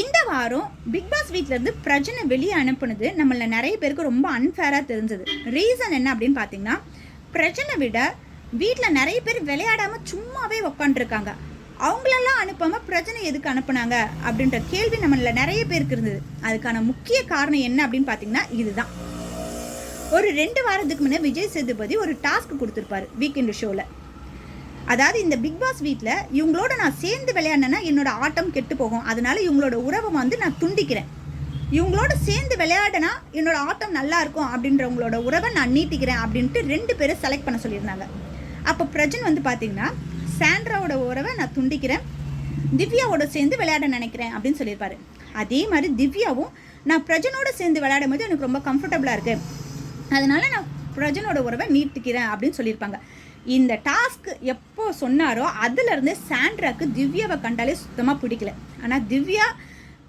இந்த வாரம் big pass வீட்டிலேருந்து பிரஜனை வெளியே அனுப்புனது நம்மள நிறைய பேருக்கு ரொம்ப அன்ஃபேராக தெரிஞ்சது. ரீசன் என்ன அப்படின்னு பார்த்தீங்கன்னா பிரஜனை விட வீட்டில் நிறைய பேர் விளையாடாமல் சும்மாவே உக்காண்டிருக்காங்க அவங்களெல்லாம் அனுப்பாமல் பிரச்சனை எதுக்கு அனுப்புனாங்க அப்படின்ற கேள்வி நம்மள நிறைய பேருக்கு இருந்தது. அதுக்கான முக்கிய காரணம் என்ன அப்படின்னு பார்த்தீங்கன்னா இதுதான். ஒரு ரெண்டு வாரத்துக்கு முன்னே விஜய் சேதுபதி ஒரு டாஸ்க் கொடுத்துருப்பாரு வீக்கெண்டு ஷோவில் அதாவது இந்த பிக் பாஸ் வீட்டில் இவங்களோட நான் சேர்ந்து விளையாடினேன்னா என்னோட ஆட்டம் கெட்டு போகும். அதனால இவங்களோட உறவை வந்து நான் துண்டிக்கிறேன். இவங்களோட சேர்ந்து விளையாடினா என்னோட ஆட்டம் நல்லா இருக்கும் அப்படின்றவங்களோட உறவை நான் நீட்டிக்கிறேன் அப்படின்ட்டு ரெண்டு பேரும் செலக்ட் பண்ண சொல்லியிருந்தாங்க. அப்போ பிரஜன் வந்து பார்த்தீங்கன்னா சாண்ட்ராவோட உறவை நான் துண்டிக்கிறேன் திவ்யாவோட சேர்ந்து விளையாட நினைக்கிறேன் அப்படின்னு சொல்லியிருப்பாரு. அதே மாதிரி திவ்யாவும் நான் பிரஜனோட சேர்ந்து விளையாடும் போது எனக்கு ரொம்ப கம்ஃபர்டபுளாக இருக்குது அதனால் நான் பிரஜனோட உறவை நீட்டிக்கிறேன் அப்படின்னு சொல்லியிருப்பாங்க. இந்த டாஸ்க் எப்போ சொன்னாரோ அதுலேருந்து சாண்ட்ராக்கு திவ்யாவை கண்டாலே சுத்தமாக பிடிக்கல. ஆனால் திவ்யா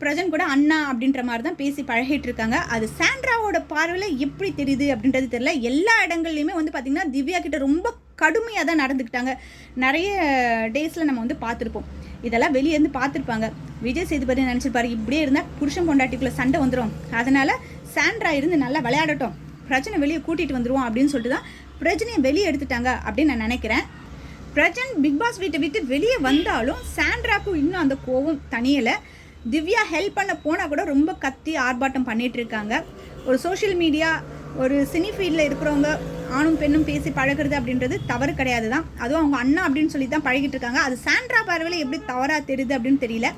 பிரஜன் கூட அண்ணா அப்படின்ற மாதிரி தான் பேசி பழகிட்டு இருக்காங்க அது சாண்ட்ராவோட பார்வையில் எப்படி தெரியுது அப்படின்றது தெரியல. எல்லா இடங்கள்லையுமே வந்து பார்த்திங்கன்னா திவ்யா கிட்ட ரொம்ப கடுமையாக தான் நடந்துக்கிட்டாங்க. நிறைய டேஸில் நம்ம வந்து பார்த்துருப்போம். இதெல்லாம் வெளியே இருந்து பார்த்துருப்பாங்க. விஜய் சேதுபதி நினச்சிருப்பாரு இப்படியே இருந்தால் புருஷன் கொண்டாட்டிக்குள்ளே சண்டை வந்துடும் அதனால் சாண்ட்ரா இருந்து நல்லா விளையாடட்டும். பிரஜனை வெளியே கூட்டிகிட்டு வந்துடுவோம் அப்படின்னு சொல்லிட்டு தான் பிரஜனையை வெளியே எடுத்துட்டாங்க அப்படின்னு நான் நினைக்கிறேன். பிரஜன் பிக் பாஸ் வீட்டை விட்டு வெளியே வந்தாலும் சாண்ட்ராக்கும் இன்னும் அந்த கோவம் தனியலை திவ்யா ஹெல்ப் பண்ண போனால் கூட ரொம்ப கத்தி ஆர்ப்பாட்டம் பண்ணிட்டு இருக்காங்க. ஒரு சோஷியல் மீடியா ஒரு சினி ஃபீல்டில் இருக்கிறவங்க ஆணும் பெண்ணும் பேசி பழகுறது அப்படின்றது தவறு கிடையாது தான் அதுவும் அவங்க அண்ணா அப்படின்னு சொல்லி தான் பழகிட்டு இருக்காங்க. அது சாண்ட்ரா பார்வையில் எப்படி தவறாக தெரியுது அப்படின்னு தெரியல.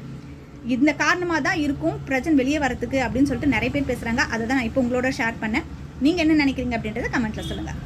இந்த காரணமாக தான் இருக்கும் பிரஜன் வெளியே வரத்துக்கு அப்படின்னு சொல்லிட்டு நிறைய பேர் பேசுகிறாங்க அதை தான் நான் இப்போ உங்களோட ஷேர் பண்ணேன். நீங்கள் என்ன நினைக்கிறீங்க அப்படின்றத கமெண்ட்டில் சொல்லுங்கள்